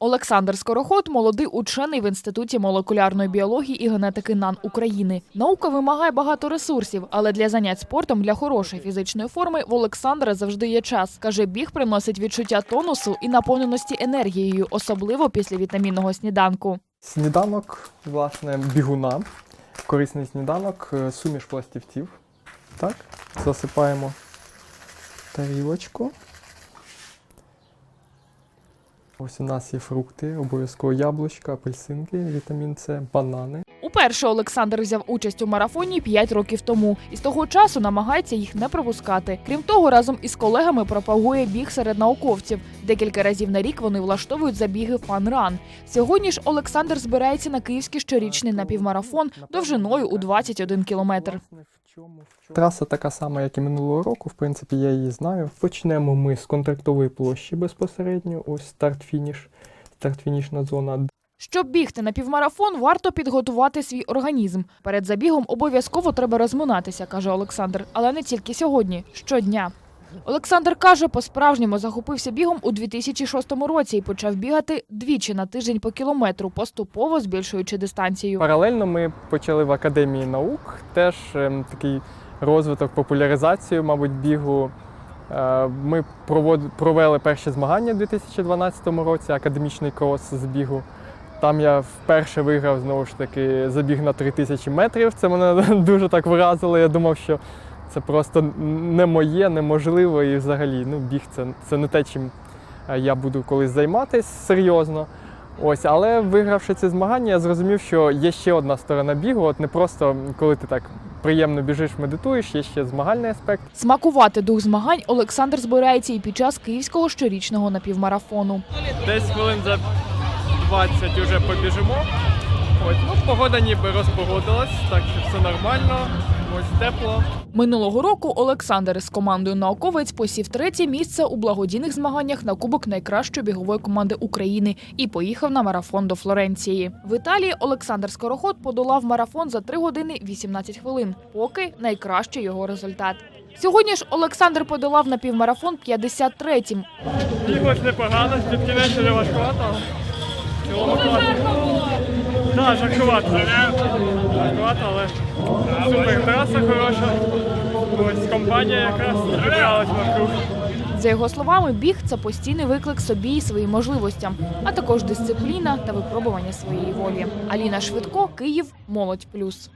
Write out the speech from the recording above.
Олександр Скороход молодий учений в інституті молекулярної біології і генетики НАН України. Наука вимагає багато ресурсів, але для занять спортом для хорошої фізичної форми в Олександра завжди є час. каже, біг приносить відчуття тонусу і наповненості енергією, особливо після вітамінного сніданку. Сніданок, власне, бігуна. Корисний сніданок, е, суміш пластівців. Так, засипаємо тарілочку. Ось у нас є фрукти, обов'язково яблучка, апельсинки, вітамін С, банани. Уперше Олександр взяв участь у марафоні 5 років тому і з того часу намагається їх не пропускати. Крім того, разом із колегами пропагує біг серед науковців. Декілька разів на рік вони влаштовують забіги фан-ран. Сьогодні ж Олександр збирається на київський щорічний напівмарафон довжиною у 21 кілометр. Траса така сама, як і минулого року. В принципі, я її знаю. Почнемо ми з контрактової площі безпосередньо. Ось старт-фініш, старт-фінішна зона. Щоб бігти на півмарафон, варто підготувати свій організм. Перед забігом обов'язково треба розминатися, каже Олександр, але не тільки сьогодні, щодня. Олександр каже, по-справжньому захопився бігом у 2006 році і почав бігати двічі на тиждень по кілометру, поступово збільшуючи дистанцію. Паралельно ми почали в академії наук теж ем, такий розвиток, популяризацію, мабуть, бігу. Е, Ми провели перші змагання у 2012 році, академічний крос з бігу. Там я вперше виграв знову ж таки забіг на 3000 метрів. Це мене дуже так вразило. Я думав, що це просто не моє, неможливо і взагалі ну, біг це, це не те, чим е, я буду колись займатися серйозно. Ось, але вигравши ці змагання, я зрозумів, що є ще одна сторона бігу. От не просто коли ти так приємно біжиш, медитуєш, є ще змагальний аспект. Смакувати дух змагань Олександр збирається і під час київського щорічного напівмарафону. Десь хвилин за 20 вже побіжимо. Ось, ну, погода ніби розпогодилась, так що все нормально, ось тепло. Минулого року Олександр із командою науковець посів третє місце у благодійних змаганнях на кубок найкращої бігової команди України і поїхав на марафон до Флоренції. В Італії Олександр Скороход подолав марафон за 3 години 18 хвилин, поки найкращий його результат. Сьогодні ж Олександр подолав на півмарафон 53-м. Біг ось непогано, під кінець вже важкувато. Так, жаркувато. Жаркувато, але супер траса хороша. Ось компанія якраз збиралась вокруг. За його словами, біг це постійний виклик собі і своїм можливостям, а також дисципліна та випробування своєї волі. Аліна Швидко, Київ, Молодь Плюс.